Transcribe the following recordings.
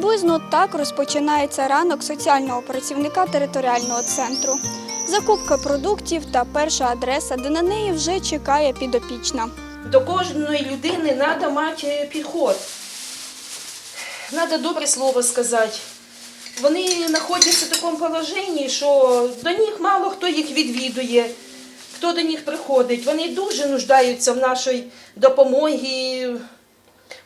Приблизно так розпочинається ранок соціального працівника територіального центру. Закупка продуктів та перша адреса, де на неї вже чекає підопічна. До кожної людини треба мати підход. Треба добре слово сказати. Вони знаходяться в такому положенні, що до них мало хто їх відвідує, хто до них приходить. Вони дуже нуждаються в нашій допомогі,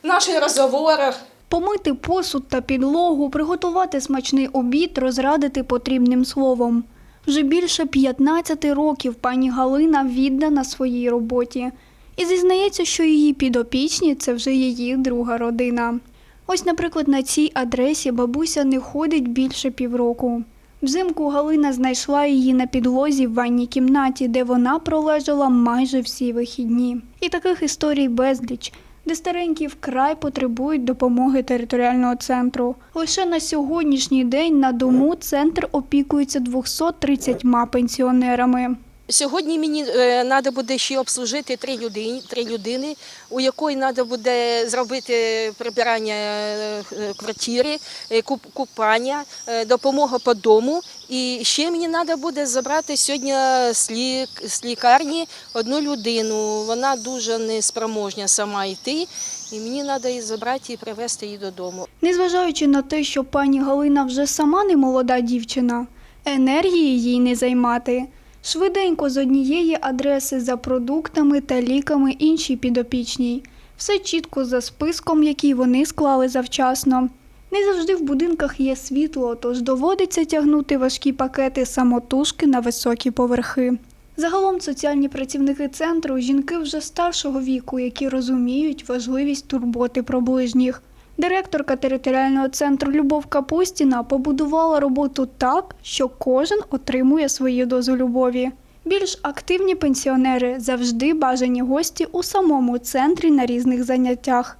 в наших розговорах. Помити посуд та підлогу, приготувати смачний обід, розрадити потрібним словом. Вже більше 15 років пані Галина віддана своїй роботі і зізнається, що її підопічні це вже її друга родина. Ось, наприклад, на цій адресі бабуся не ходить більше півроку. Взимку Галина знайшла її на підлозі в ванній кімнаті, де вона пролежала майже всі вихідні. І таких історій безліч, де старенькі вкрай потребують допомоги територіального центру. Лише на сьогоднішній день на дому центр опікується 230 пенсіонерами. Сьогодні мені треба буде ще обслужити три людини, три людини, у якої треба буде зробити прибирання е, квартири, е, куп- купання, е, допомога по дому. І ще мені треба буде забрати сьогодні з, лік, з лікарні одну людину. Вона дуже неспроможня сама йти, і мені треба її забрати і привезти її додому. Незважаючи на те, що пані Галина вже сама не молода дівчина, енергії їй не займати. Швиденько з однієї адреси за продуктами та ліками іншій підопічній. Все чітко за списком, який вони склали завчасно. Не завжди в будинках є світло, тож доводиться тягнути важкі пакети самотужки на високі поверхи. Загалом соціальні працівники центру жінки вже старшого віку, які розуміють важливість турботи про ближніх. Директорка територіального центру Любов Капустіна побудувала роботу так, що кожен отримує свою дозу любові. Більш активні пенсіонери завжди бажані гості у самому центрі на різних заняттях.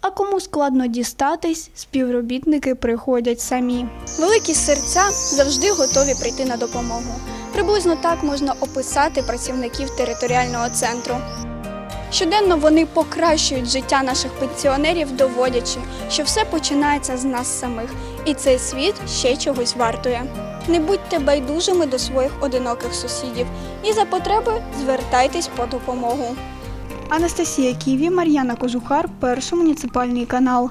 А кому складно дістатись, співробітники приходять самі. Великі серця завжди готові прийти на допомогу. Приблизно так можна описати працівників територіального центру. Щоденно вони покращують життя наших пенсіонерів, доводячи, що все починається з нас самих, і цей світ ще чогось вартує. Не будьте байдужими до своїх одиноких сусідів і за потреби звертайтесь по допомогу. Анастасія Ківі, Мар'яна Кожухар, перший муніципальний канал.